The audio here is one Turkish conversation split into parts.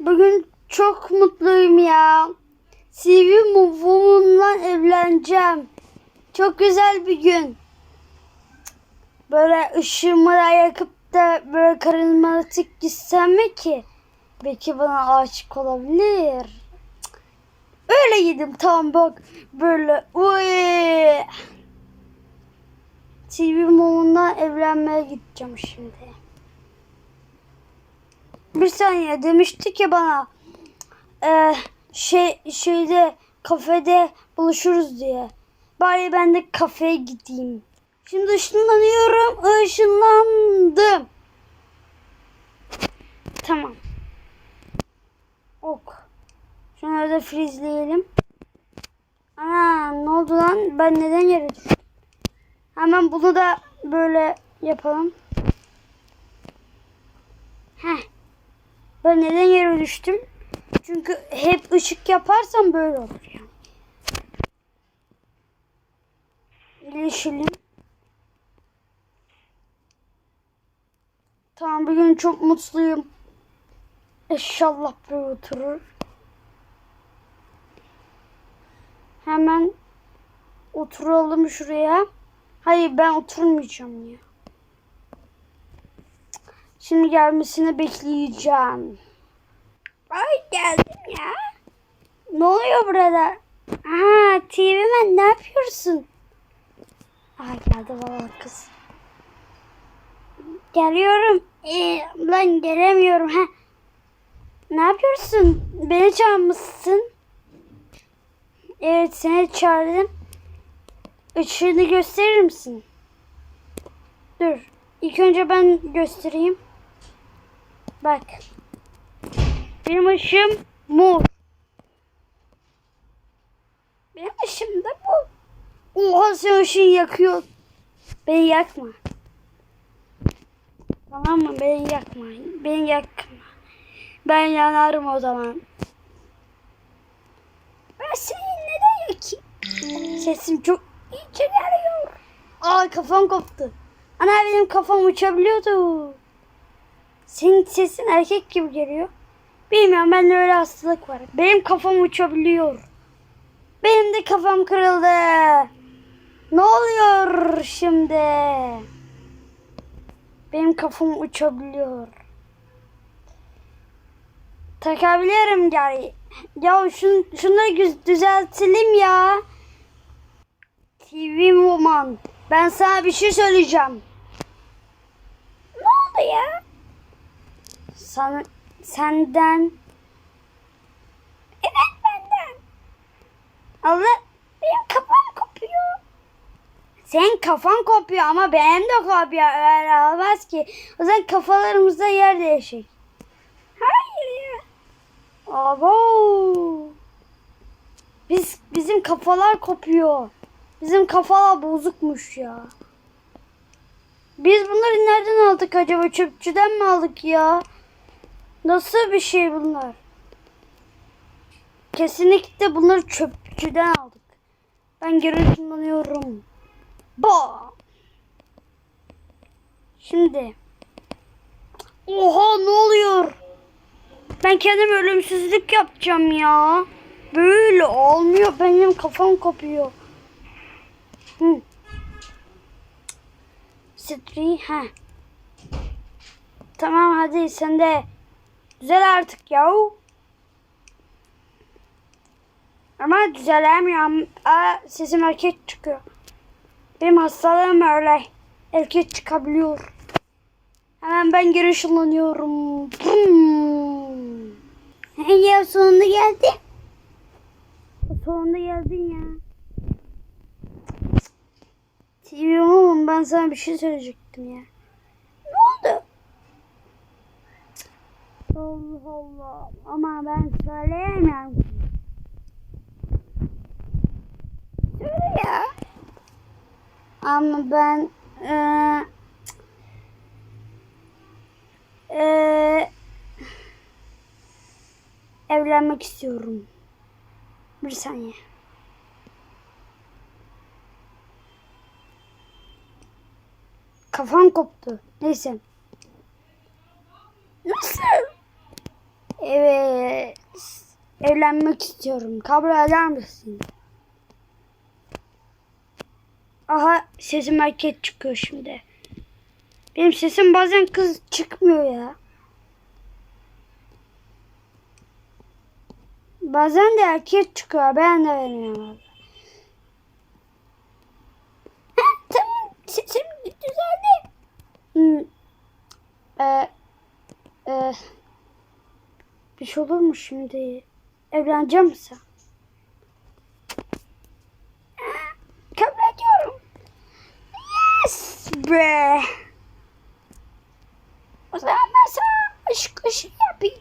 Bugün çok mutluyum ya. CV Woman'la evleneceğim. Çok güzel bir gün. Böyle ışığımı da yakıp da böyle karizmatik gitsem mi ki? Belki bana aşık olabilir. Öyle yedim tamam bak. Böyle uy. TV Woman'la evlenmeye gideceğim şimdi. Bir saniye demişti ki bana e, şey şeyde kafede buluşuruz diye. Bari ben de kafeye gideyim. Şimdi ışınlanıyorum. Işınlandım. Tamam. Ok. Şunu öyle frizleyelim. Ana ne oldu lan? Ben neden yere? Hemen bunu da böyle yapalım. Heh. Ben neden yere düştüm? Çünkü hep ışık yaparsam böyle olur yani. İyileşelim. Tamam bugün çok mutluyum. İnşallah böyle oturur. Hemen oturalım şuraya. Hayır ben oturmayacağım ya. Şimdi gelmesini bekleyeceğim. Ay geldim ya. Ne oluyor burada? Aa TV man ne yapıyorsun? Aa geldi valla kız. Geliyorum. Ee, lan gelemiyorum. Ha. Ne yapıyorsun? Beni çağırmışsın. Evet seni çağırdım. Işığını gösterir misin? Dur. İlk önce ben göstereyim. Bak. Benim ışığım mor. Benim ışığım da bu. Oha sen ışığı yakıyor. Beni yakma. Tamam mı? Beni yakma. Beni yakma. Ben yanarım o zaman. Ben seni neden yakayım? Sesim çok iyice geliyor. Aa kafam koptu. Ana benim kafam uçabiliyordu. Senin sesin erkek gibi geliyor. Bilmiyorum bende öyle hastalık var. Benim kafam uçabiliyor. Benim de kafam kırıldı. Ne oluyor şimdi? Benim kafam uçabiliyor. Takabilirim gari. Ya şun, şunları düzeltelim ya. TV Woman. Ben sana bir şey söyleyeceğim. Ne oldu ya? Sana, senden. Evet benden. Allah benim kafam kopuyor. Senin kafan kopuyor ama benim de kopuyor. Öyle olmaz ki. O zaman kafalarımızda yer değişik. Hayır ya. Abo. Biz, bizim kafalar kopuyor. Bizim kafalar bozukmuş ya. Biz bunları nereden aldık acaba? Çöpçüden mi aldık ya? Nasıl bir şey bunlar? Kesinlikle bunları çöpçüden aldık. Ben geri ışınlanıyorum. Ba. Şimdi. Oha ne oluyor? Ben kendim ölümsüzlük yapacağım ya. Böyle olmuyor. Benim kafam kopuyor. Hı. Stri ha. Tamam hadi sen de düzel artık ya. Ama düzelemiyorum. Aa, sesim erkek çıkıyor. Benim hastalığım öyle. Erkek çıkabiliyor. Hemen ben geri ışınlanıyorum. Ya sonunda geldi. Sonunda geldin ya. TV oğlum ben sana bir şey söyleyecektim ya. Ne oldu? Allah Allah. Ama ben söyleyemem. Söyle ya. Ama ben eee eee evlenmek istiyorum. Bir saniye. Kafam koptu. Neyse. Nasıl? Evet. Evlenmek istiyorum. Kabul eder misin? Aha sesim erkek çıkıyor şimdi. Benim sesim bazen kız çıkmıyor ya. Bazen de erkek çıkıyor. Ben de beğeniyorum. Ha, tamam sesim düzeldi. Hmm. Ee, e, bir şey olur mu şimdi? Evleneceğim misin? Ha, Kabul ediyorum. Yes be. O zaman ben sana aşk aşık yapayım.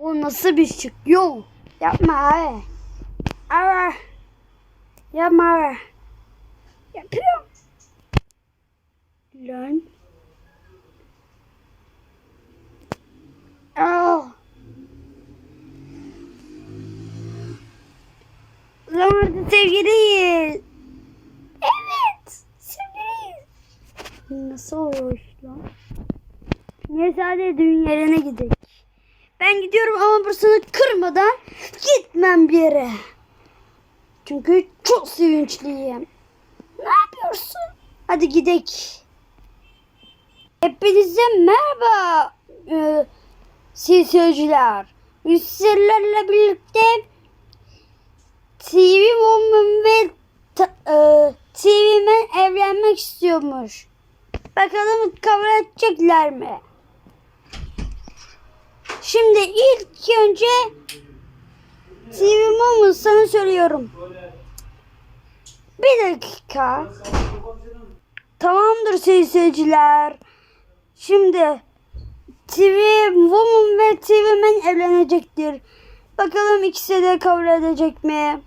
O nasıl bir şık? Yok. Yapma abi. Abi. Yapma abi. Yapıyorum. Lan. Oh. O zaman artık sevgiliyiz. Evet. Sevgiliyiz. Nasıl işte lan? Hadi düğün yerine gidelim. Ben gidiyorum ama burasını kırmadan gitmem bir yere. Çünkü çok sevinçliyim. Ne yapıyorsun? Hadi gidelim. Hepinize merhaba e, siz seyirciler. Biz sizlerle birlikte TV Woman ve e, TV evlenmek istiyormuş. Bakalım kabul edecekler mi? Şimdi ilk önce TV Woman sana söylüyorum. Bir dakika. Tamamdır sayın seyirciler. Şimdi TV Woman ve TV Man evlenecektir. Bakalım ikisi de kabul edecek mi?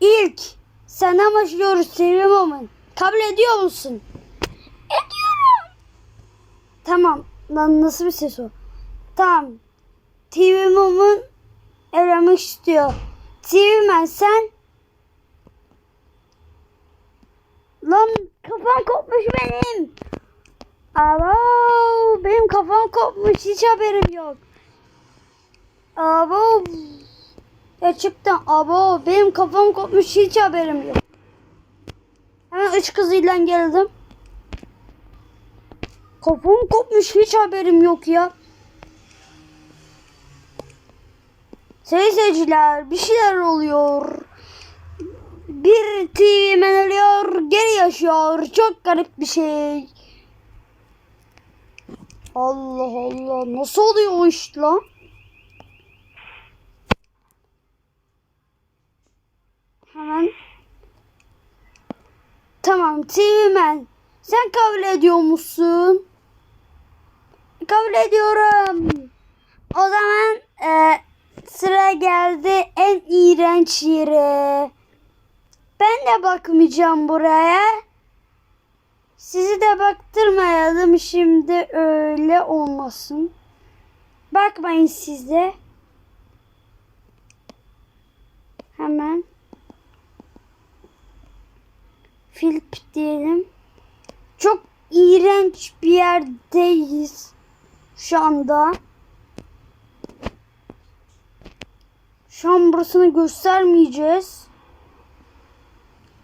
İlk senden başlıyoruz TV Woman. Kabul ediyor musun? Ediyorum. Tamam. Lan nasıl bir ses o? Tamam. TV Woman evlenmek istiyor. TV Man sen Lan kafam kopmuş benim. Abo benim kafam kopmuş hiç haberim yok. Abo gerçekten abo benim kafam kopmuş hiç haberim yok. Hemen üç kızıyla geldim. Kafam kopmuş hiç haberim yok ya. Seyirciler bir şeyler oluyor. Bir TV men ölüyor, geri yaşıyor. Çok garip bir şey. Allah Allah. Nasıl oluyor o iş lan? Hemen. Tamam TV men. Sen kabul ediyor musun? Kabul ediyorum. O zaman e, sıra geldi en iğrenç yere. Ben de bakmayacağım buraya. Sizi de baktırmayalım şimdi öyle olmasın. Bakmayın siz de. Hemen. Filip diyelim. Çok iğrenç bir yerdeyiz şu anda. Şu an burasını göstermeyeceğiz.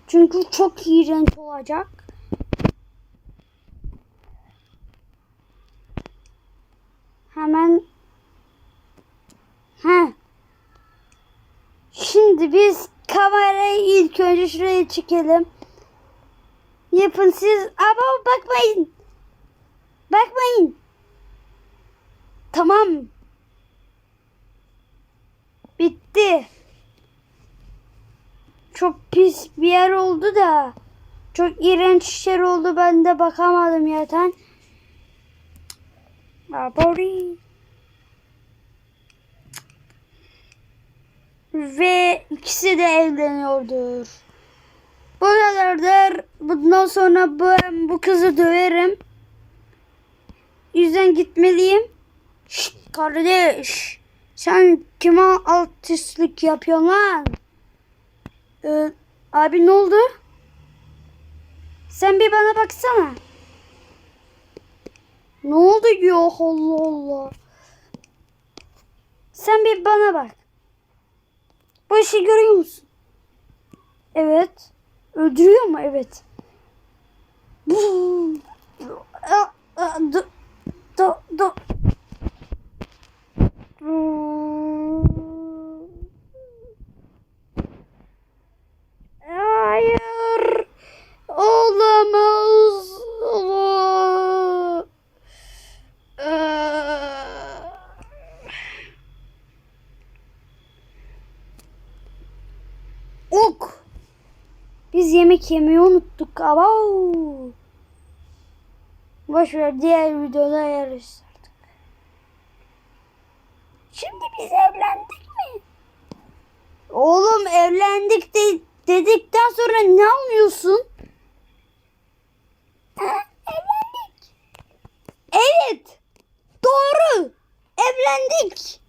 Çünkü çok iğrenç olacak. Hemen He. Şimdi biz kamerayı ilk önce şuraya çekelim. Yapın siz. Ama bakmayın. Bakmayın. Tamam. Bitti. Çok pis bir yer oldu da. Çok iğrenç işler oldu. Ben de bakamadım zaten. Abori. Ve ikisi de evleniyordur. Bu kadardır. Bundan sonra ben bu kızı döverim. Yüzden gitmeliyim. Şşt kardeş. Sen kime artistlik yapıyorsun lan? Ee, abi ne oldu? Sen bir bana baksana. Ne oldu ya Allah Allah. Sen bir bana bak. Bu işi görüyor musun? Evet. Öldürüyor mu? Evet. Do, do, do. Hayır. Olamaz. Ola- Aa. Ok. Biz yemek yemeyi unuttuk. Abav. Boş ver diğer videoda ayarız artık. Şimdi biz evlendik mi? Oğlum evlendik de dedikten sonra ne anlıyorsun? Evlendik. Evet. Doğru. Evlendik.